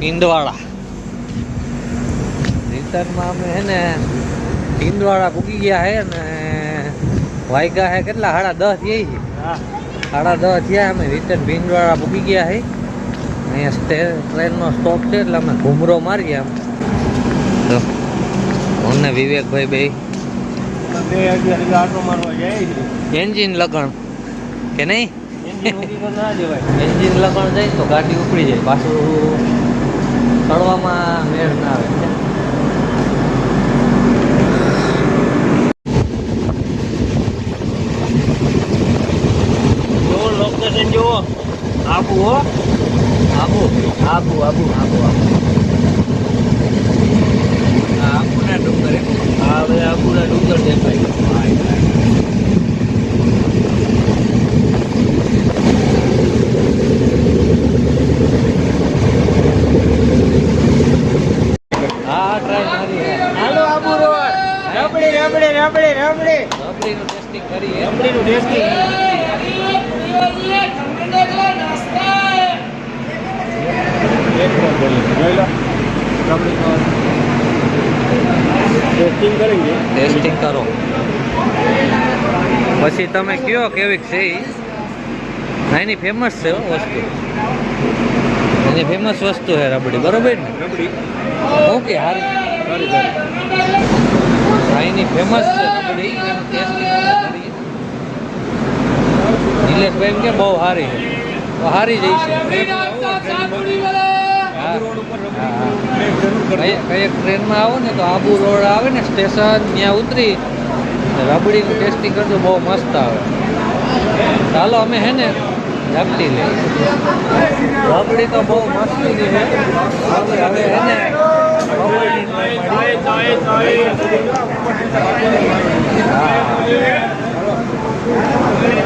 ટીંડવાળા રિટર્નમાં અમે હે ને ટીંડવાળા પૂકી ગયા હે ને વાયગા હે કેટલા? સાડા દસ થયા છે. સાડા દસ થયા અમે રિટર્ન ભીંડવાળા પૂકી ગયા હે. અહીંયા ટ્રેનનો સ્ટોપ છે એટલે અમે ઘૂમરો મારીએ આમ. તો હું ને વિવેકભાઈ બે? છે. એન્જિન લગણ. કે નહીં? એન્જિન લગણ જાય તો ગાડી ઉપડી જાય. પાછું ચડવામાં મેળ ના આવે. લોકેશન જુઓ આબુ હો. આબુ આબુ આબુ આબુ આબુ. આબુના ડુંગર? આ બધા આબુના ડુંગર દેખાય હા ટ્રાય મારી હે હાલો આબુ રોડ રબડી રબડી રબડી રબડી રબડીનું ટેસ્ટિંગ કરીએ. રબડીનું ટેસ્ટિંગ ટેસ્ટિંગ કરેંગે ટેસ્ટિંગ કરો. પછી તમે કયો કેવી છે એની ફેમસ છે વસ્તુ. એની ફેમસ વસ્તુ છે રબડી. બરોબર ને? રબડી. ઓકે હારી. સારી સારી એની ફેમસ છે રબડી એનું કરીએ નિલેશભાઈ કે બહુ સારી છે. હારી જઈ છે કંઈક ટ્રેનમાં આવો ને તો આબુ રોડ આવે ને સ્ટેશન, ત્યાં ઉતરી રબડીનું ટેસ્ટિંગ કરજો, બહુ મસ્ત આવે. ચાલો, અમે હે ને ઝપટી લઈએ. રબડી તો બહુ મસ્ત છે. હવે હે ને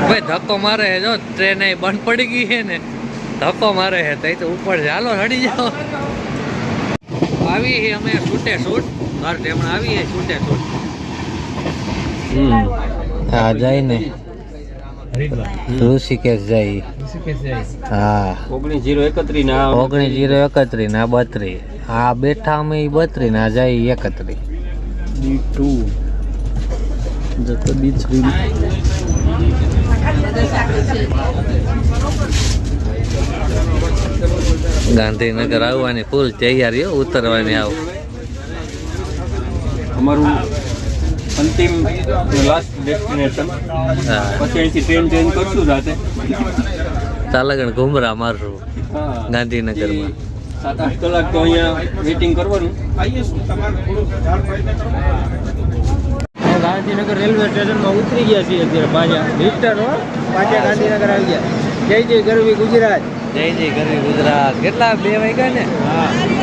ભાઈ, ધક્કો મારે છે, જો ટ્રેન બંધ પડી ગઈ છે ને, ધક્કો મારે છે, તઈ તો ઉપર ચાલો હડી જાઓ. આવી અમે છૂટે છૂટ. ઘર ટેમણ આવી છે છૂટે છૂટ. હા, જાય ને. ઋષિકેશ જાય હા. ઓગણીસ જીરો એકત્રીસ ના ઓગણીસ જીરો એકત્રીસ ના બત્રીસ. આ બેઠા અમે ઈ ના જાય એકત્રીસ. D two. જતો થ્રી. ગાંધીનગર આવવાની ફૂલ તૈયારીઓ ઉતરવાની આવું. અમારું અંતિમ લાસ્ટ ડેસ્ટિનેશન હા. પછી અહીંથી ટ્રેન ચેન્જ કરશું રાતે. તાલાગણ ઘુમરા મારશું ગાંધીનગરમાં. સાત આઠ કલાક તો અહીંયા વેઇટિંગ કરવાનું. ગાંધીનગર રેલવે સ્ટેશનમાં ઉતરી ગયા છીએ અત્યારે પાછા. રિટર્ન હો. પાછા ગાંધીનગર આવી ગયા. જય જય ગરવી ગુજરાત. જય જય ગરવી ગુજરાત. કેટલા બે વાગ્યા ને?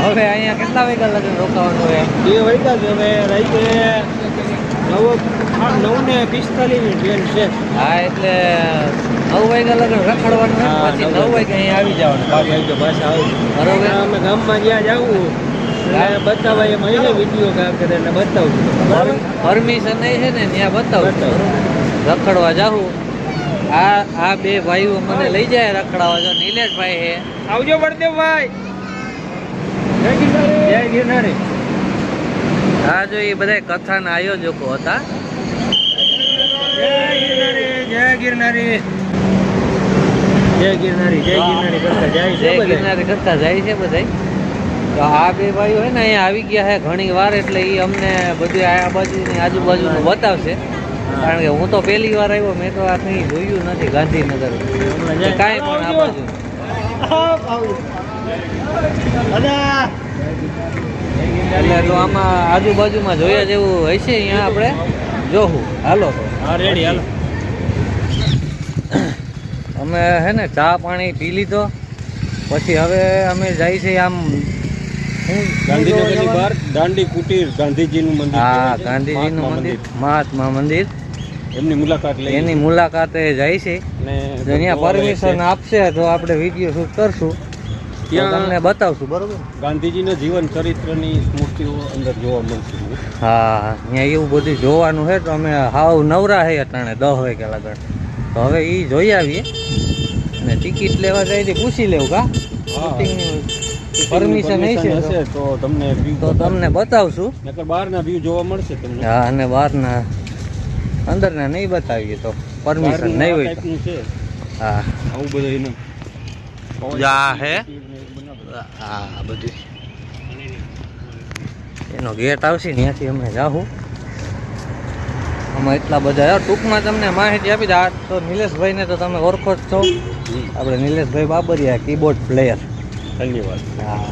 હવે અહીંયા કેટલા વાગ્યા લગન રોકાવાનું હોય બે વાગ્યા છે હવે. રાતે નવ નવ ને પિસ્તાલીસની ટ્રેન છે. હા એટલે નવ વાગ્યા લગન રખડવાનું પછી નવ વાગે અહીંયા આવી જવાનું. વાગ્યા આવું બરોબર. અમે ગામમાં જ્યાં જાવું બતાવવા એમ અહીં વીડિયો કામ કરે એટલે બતાવું. પરમિશન નહીં છે ને ત્યાં બતાવું. બતાવું. રખડવા જાઉં આ આ બે ભાઈઓ મને લઈ જાય રખડાવા જો નિલેશભાઈ હે આવજો બળદેવભાઈ જય ગિરનારી જય ગિરનારી આ જો એ બધા કથાના આયોજકો હતા. જય ગિરનારી જય ગિરનારી. જય ગિરનારી જય ગિરનારી કરતા જાય જય છે બધા ગિરનારી કરતા જાય છે બધા તો આ બે ભાઈઓ છે ને અહીંયા આવી ગયા છે ઘણી વાર એટલે એ અમને બધું આ બાજુની આજુબાજુનું બતાવશે. કારણ કે હું તો પહેલી વાર આવ્યો મેં તો આ કંઈ જોયું નથી ગાંધીનગર. કાંઈ પણ આ બાજુ. એટલે તો આમાં આજુબાજુમાં જોયા જેવું હશે અહીંયા આપણે? જોવું હાલો. તો હા રેડી હાલો. અમે હે ને ચા પાણી પી લીધો. પછી હવે અમે જાય છે આમ ગાંધીનગરની બહાર? દાંડી કુટીર ગાંધીજીનું મંદિર. હા ગાંધીજીનું મંદિર. મહાત્મા મંદિર. એમની મુલાકાત લઈ એની મુલાકાતે જાય છે. અહીંયા પરમિશન આપશે તો આપણે વીડિયો શૂટ કરશું. ત્યાં- તમને બતાવશું બરોબર? ગાંધીજીના જીવન ચરિત્રની સ્મૃતિઓ અંદર જોવા મળશે. હા અહીંયા એવું બધું જોવાનું છે તો અમે હાવ નવરા છે અટાણે દસ વાગ્યા લગણ તો હવે એ જોઈ આવીએ. અને ટિકિટ લેવા જાય તે પૂછી લેવું કા? પરમિશન નહીં હશે તો. તમને તો તમને બતાવશું. નકર બહારના વ્યૂ જોવા મળશે તમને. હા અને બહારના અંદરના નહીં બતાવીએ તો. પરમિશન નહીં હોય હા. આવું બધું એનું. જા હે? આ બધું. એનો ગેટ આવશે ત્યાંથી અમે જાહું. અમે એટલા બધા ટૂંકમાં તમને માહિતી આપી દે. આ તો નિલેશભાઈને તો તમે ઓળખો જ છો. આપણે નિલેશભાઈ બાબરિયા કીબોર્ડ પ્લેયર ધન્યવાદ હા.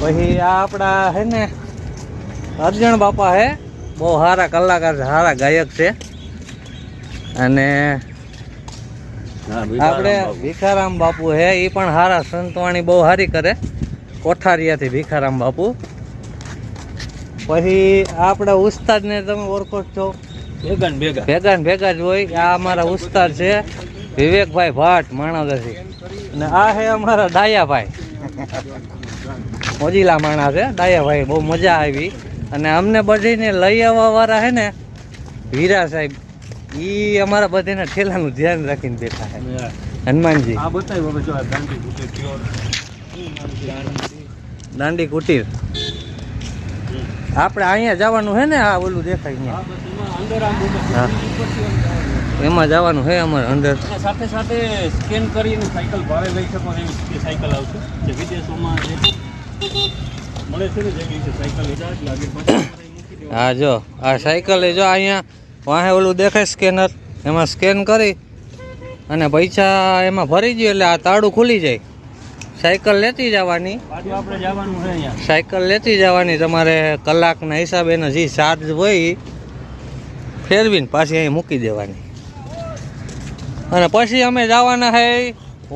પછી આ આપણા હે ને અર્જણ બાપા હે. બહુ સારા કલાકાર છે સારા ગાયક છે. અને આપણે ભીખારામ બાપુ હે એ પણ સારા સંતવાણી બહુ સારી કરે. કોઠારિયાથી ભીખારામ બાપુ. પછી આપણા ઉસ્તાદને તમે ઓળખો છો? ભેગા ભેગા. ભેગા ભેગા જ હોય. આ અમારા ઉસ્તાદ છે વિવેકભાઈ ભાટ માણાવદરથી અને આ છે અમારા ડાયાભાઈ. મોજીલા માણા છે ડાયાભાઈ બહુ મજા આવી. અને અમને બધીને લઈ આવવા વાળા છે ને વીરા સાહેબ. ઈ અમારા બધાના ઠેલાનું ધ્યાન રાખીને બેઠા છે હનુમાનજી. આ બતાવ્યું હવે જો દાંડી કુટીર દાંડી કુટીર. આપણે અહીંયા જવાનું છે ને આ ઓલું દેખાય અહીંયા. એમાં. જવાનું. એમાં જવાનું છે અમારે અંદર. સાથે સાથે સ્કેન કરીને સાયકલ ભાવે લઈ શકો એવી સાયકલ આવશે. જે વિદેશોમાં જે મળે છે ને જેવી સાયકલ લીધા લાગે. હા જો આ સાયકલ એ જો અહીંયા વાહે ઓલું દેખાય સ્કેનર. એમાં સ્કેન કરી અને પૈસા એમાં ભરી જાય એટલે આ તાળું ખુલી જાય. સાયકલ લેતી જવાની. સાયકલ લેતી જવાની. તમારે કલાકના હિસાબે એનો જે ચાર્જ હોય ફેરવીને પાછી અહીં મૂકી દેવાની. અને પછી અમે જવાના હે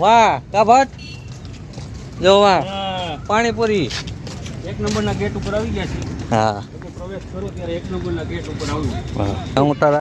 વાહ કા ભટ્ટ જો વાહ પાણીપુરી. એક નંબરના ગેટ ઉપર આવી ગયા છે હા. પ્રવેશ કરો ત્યારે એક નંબરના ગેટ ઉપર આવું. હું તારા